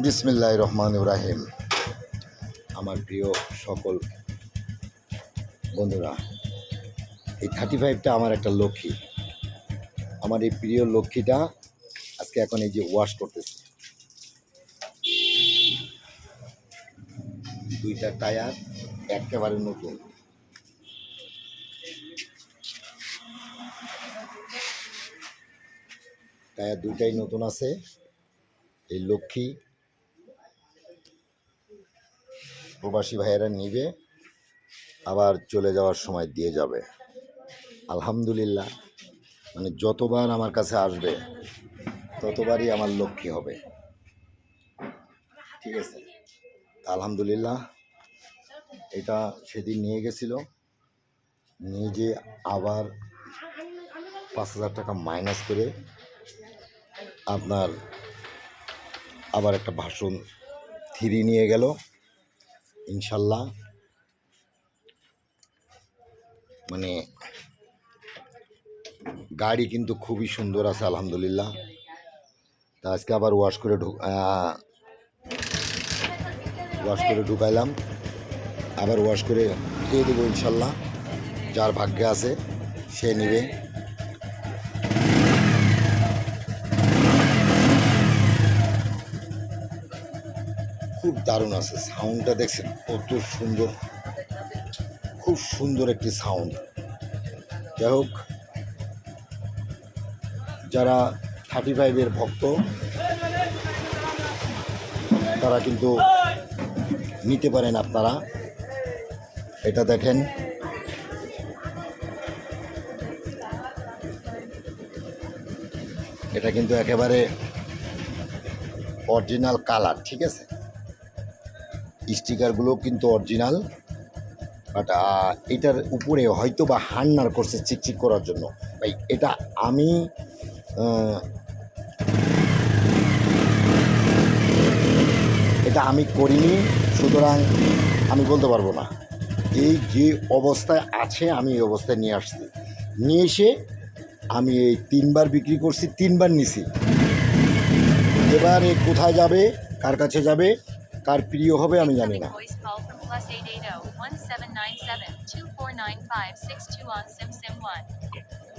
বিসমিল্লাহ রহমান ইব্রাহিম আমার প্রিয় সকল বন্ধুরা, এই থার্টি ফাইভটা আমার একটা লক্ষ্মী। আমার এই প্রিয় লক্ষ্মীটা আজকে এখন এই যে ওয়াশ করতেছে। দুইটা টায়ার একেবারে নতুন। টায়ার দুইটাই নতুন আছে। এই লক্ষ্মী প্রবাসী ভাইয়েরা নিবে, আবার চলে যাওয়ার সময় দিয়ে যাবে। আলহামদুলিল্লাহ মানে যতবার আমার কাছে আসবে, ততবারই আমার লক্ষ্মী হবে। ঠিক আছে? আলহামদুলিল্লাহ, এটা সেদিন নিয়ে গেছিল নিয়ে যে আবার পাঁচ হাজার টাকা মাইনাস করে আপনার আবার একটা ভাষণ থ্রি নিয়ে গেল। ইনশাল্লাহ। মানে গাড়ি কিন্তু খুবই সুন্দর আছে, আলহামদুলিল্লাহ। তা আজকে আবার ওয়াশ করে ওয়াশ করে ঢুকাইলাম। আবার ওয়াশ করে দিয়ে দেবো ইনশাল্লাহ। যার ভাগ্যে আছে, সে নেবে। খুব দারুণ আছে। সাউন্ডটা দেখছেন, কত সুন্দর। খুব সুন্দর একটি সাউন্ড যাই হোক, যারা থার্টি ফাইভের ভক্ত, তারা কিন্তু নিতে পারেন আপনারা। এটা দেখেন। এটা কিন্তু একেবারে অরিজিনাল কালার ঠিক আছে? স্টিকারগুলো কিন্তু অরিজিনাল। বাট এটার উপরে হয়তো বা হান্নার করছে চিকচিক করার জন্য। ভাই, এটা আমি এটা আমি করিনি, সুতরাং আমি বলতে পারব না। এই যে অবস্থায় আছে, আমি এই অবস্থায় নিয়ে আসছি। নিয়ে এসে আমি এই তিনবার বিক্রি করছি, তিনবার নিছি। এবারে কোথায় যাবে, কার কাছে যাবে কার প্রিয় হবে আমি জানি না Voice call from plus 880 1797 2495 62 on Sim Sim 1.